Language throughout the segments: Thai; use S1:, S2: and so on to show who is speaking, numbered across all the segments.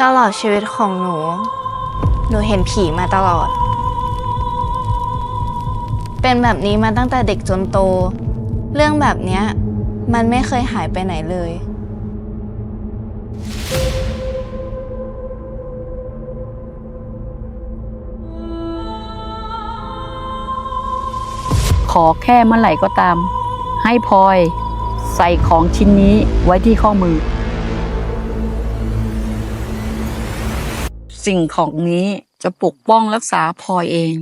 S1: ตลอดชีวิตของหนู หนูเห็นผีมาตลอด เป็นแบบนี้มาตั้งแต่เด็กจนโต เรื่องแบบเนี้ย มันไม่เคยหายไปไหนเลย
S2: ขอแค่เมื่อไหร่ก็ตาม ให้พลอย ใส่ของชิ้นนี้ไว้ที่ข้อมือ สิ่งของนี้จะปกป้องรักษาพลอยเอง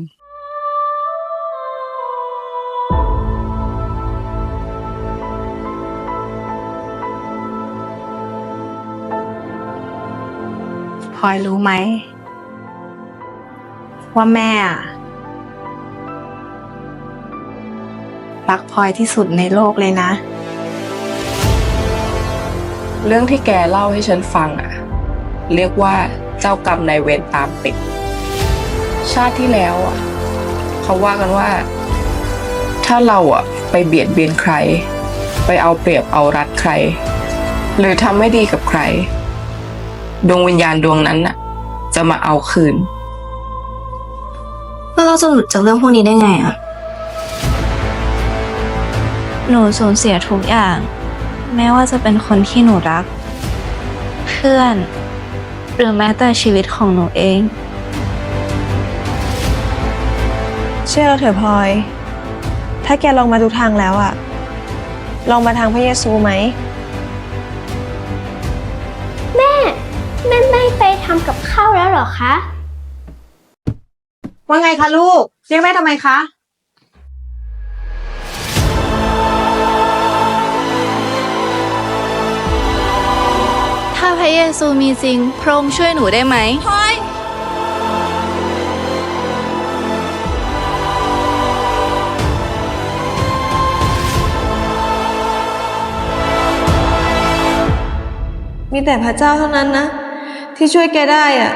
S3: พลอยรู้ไหม ว่าแม่อะรักพลอยที่สุดในโลกเลยนะ
S4: เรื่องที่แกเล่าให้ฉันฟังอะ เรียกว่าเจ้ากรรมนายเวรตามเป็ดชาติที่แล้วอะเขาว่ากันว่า ถ้าเราอะไปเบียดเบียนใคร ไปเอาเปรียบเอารัดใคร หรือทำไม่ดีกับใคร ดวงวิญญาณดวงนั้นน่ะ จะมาเอาคืน
S5: แล้วเราจะหลุดจากเรื่องพวกนี้ได้ไงอะ
S1: หนูสูญเสียทุกอย่าง แม้ว่าจะเป็นคนที่หนูรัก เพื่อน หรือแม้แต่ชีวิตของหนูเอง
S6: เชื่อเราเถอะพลอย ถ้าแกลองมาทุกทางแล้วอะลองมาทางพระเยซูไหม
S7: แม่ไม่ไปทำกับข้าวแล้วเหรอคะ
S8: ว่าไงคะลูก เรียกแม่ทำไมคะ
S1: ระเยซูมีจริง พระองค์ช่วยหนูได้ไหม
S6: มีแต่พระเจ้าเท่านั้นนะ ที่ช่วยแกได้อะ